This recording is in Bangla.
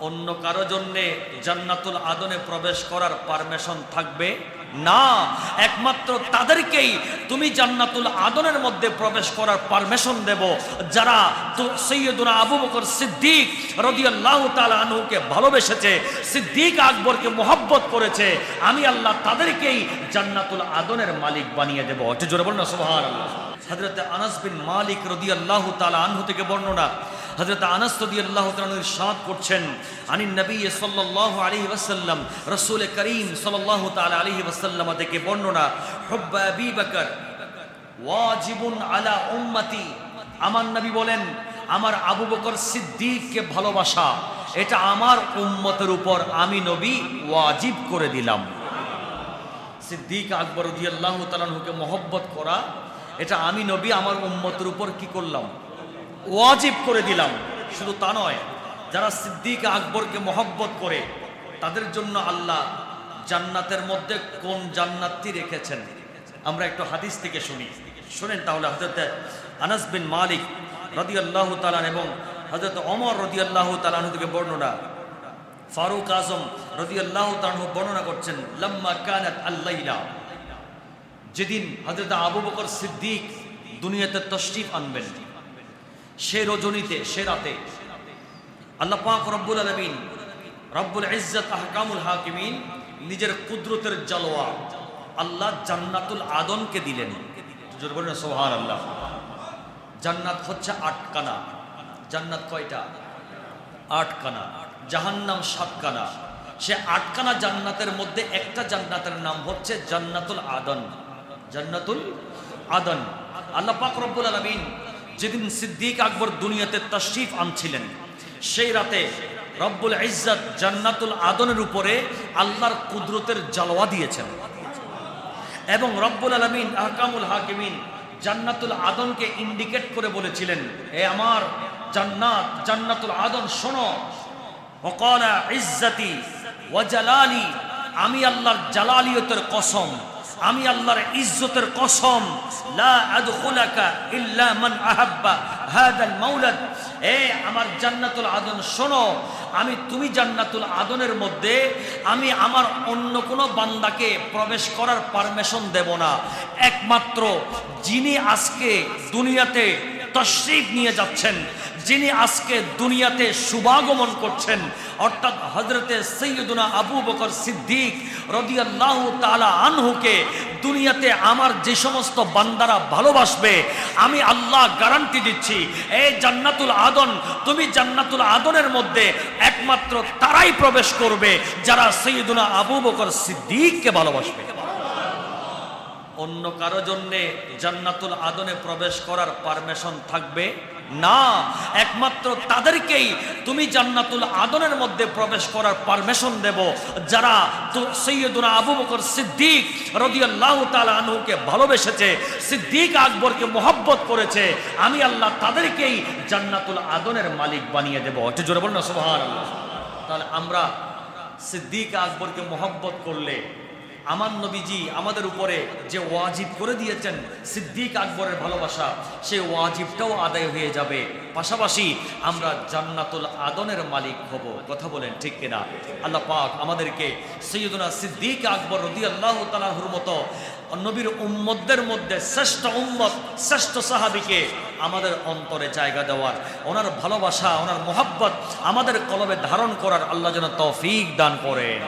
অন্য কারও জন্যে জান্নাতুল আদনে প্রবেশ করার পারমিশন থাকবে? না। একমাত্র তাদেরকেই তুমি জান্নাতুল আদনের মধ্যে প্রবেশ করার পারমিশন দেব, যারা সৈয়দুনা আবু বকর সিদ্দিক রদিয়াল্লাহু তাআলা আনহুকে ভালোবেসেছে, সিদ্দিক আকবরকে মোহব্বত করেছে। আমি আল্লাহ তাদেরকেই জান্নাতুল আদনের মালিক বানিয়ে দেব। জোরে বলুন সুবহানাল্লাহ। হযরত আনাস বিন মালিক রাদিয়াল্লাহু তালা আনহু থেকে বর্ণনা, হযরত আনাস রাদিয়াল্লাহু তাআলা ইরশাদ করছেন আনি নবী সাল্লাল্লাহু আলাইহি ওয়াসাল্লাম, রাসূল করিম সাল্লাল্লাহু তালা আলাইহি ওয়াসাল্লাম থেকে বর্ণনা, হুব্বা বকর, ওয়াজিবুন আলা উম্মতি। আমার নবী বলেন, আমার আবু বকর সিদ্দিককে ভালোবাসা, এটা আমার উম্মতের উপর আমি নবী ওয়াজিব করে দিলাম। সিদ্দিক আকবর রাদিয়াল্লাহু তাআলাকে মহব্বত করা এটা আমি নবী আমার উম্মতের উপর কি করলাম? ওয়াজিব করে দিলাম। শুধু তা নয়, যারা সিদ্দিক আকবরকে মহব্বত করে, তাদের জন্য আল্লাহ জান্নাতের মধ্যে কোন জান্নাতটি রেখেছেন? আমরা একটু হাদিস থেকে শুনি। শুনেন তাহলে হজরত আনাস বিন মালিক রদিয়াল্লাহু তালান এবং হজরত অমর রদিয়াল্লাহু তালানু থেকে বর্ণনা। ফারুক আজম রদিয়াল্লাহু তাআলা বর্ণনা করছেন, লাম্মা কানাত আল্লাইলা। যেদিন হযরত আবু বকর সিদ্দিক দুনিয়াতে তশরিফ আনবেন, সে রজনীতে, সে রাতে আল্লাহ পাক রব্বুল আলামিন রব্বুল ইজ্জত আহকামুল হাকিমিন নিজের কুদরতের জালোয়া আল্লাহ জান্নাতুল আদনকে দিলেন। জোর আল্লাহ জান্নাত হচ্ছে আটকানা জান্নাত কয়টা? আটকানা জাহান্নাম সাতকানা সে আটকানা জান্নাতের মধ্যে একটা জান্নাতের নাম হচ্ছে জান্নাতুল আদন। জান্নাতুল আদন। আল্লাহ পাক রব্বুল আলামিন যেদিন সিদ্দিক আকবর দুনিয়াতে তশরিফ আনছিলেন, সেই রাতে রব্বুল ইজ্জত জান্নাতুল আদনের উপরে আল্লাহর কুদরতের জালওয়া দিয়েছেন। এবং রব্বুল আলমিন, আহকামুল হাকিমিন জান্নাতুল আদনকে ইন্ডিকেট করে বলেছিলেন, এ আমার জান্নাত, জান্নাতুল আদন শোনো। ওকালা ইজ্জাতি ওয়াজালালি আমি আল্লাহর জালালিয়তের কসম আমি আল্লাহর ইজ্জতের কসম, লা আদখুলাকা ইল্লা মান আহাব্বা হাদাল মাওলাদ। এ, আমার জান্নাতুল আদন শোনো, আমি তুমি জান্নাতুল আদনের মধ্যে, আমি আমার অন্য কোনো বান্দাকে প্রবেশ করার পারমিশন দেব না। একমাত্র যিনি আজকে দুনিয়াতে তশরিফ নিয়ে যাচ্ছেন, যিনি আজকে দুনিয়াতে শুভাগমন করছেন, অর্থাৎ হজরতে সৈয়দুনা আবু বকর সিদ্দিক রদিয়াল্লাহু তাআলা আনহুকে দুনিয়াতে আমার যে সমস্ত বান্দারা ভালোবাসবে, আমি আল্লাহ গ্যারান্টি দিচ্ছি এই জান্নাতুল আদন, তুমি জান্নাতুল আদনের মধ্যে একমাত্র তারাই প্রবেশ করবে যারা সৈয়দুনা আবু বকর সিদ্দিককে ভালোবাসবে। অন্য কারও জন্যে জান্নাতুল আদনে প্রবেশ করার পারমিশন থাকবে না। একমাত্র তাদেরকেই তুমি জান্নাতুল আদনের মধ্যে প্রবেশ করার পারমিশন দেব, যারা সৈয়দুনা আবু বকর সিদ্দিক রদিয়াল্লাহু তাআলা আনহুকে ভালোবেসেছে, সিদ্দিক আকবরকে মোহব্বত করেছে। আমি আল্লাহ তাদেরকেই জান্নাতুল আদনের মালিক বানিয়ে দেব। একটু জোরে বলুন সুবহানাল্লাহ। তাহলে আমরা সিদ্দিক আকবরকে মোহব্বত করলে আমার নবীজি আমাদের উপরে যে ওয়াজিব করে দিয়েছেন সিদ্দিক আকবরের ভালোবাসা, সেই ওয়াজিবটাও আদায় হয়ে যাবে। পাশাপাশি আমরা জান্নাতুল আদনের মালিক হব। কথা বলেন ঠিক কিনা? আল্লাহ পাক আমাদেরকে সৈয়দুনা সিদ্দিক আকবর রদি আল্লাহ তালাহুর মতো নবীর উম্মতদের মধ্যে শ্রেষ্ঠ উম্মত, শ্রেষ্ঠ সাহাবিকে আমাদের অন্তরে জায়গা দেওয়ার, ওনার ভালোবাসা, ওনার মোহাব্বত আমাদের কলবে ধারণ করার আল্লাহ যেন তৌফিক দান করেন।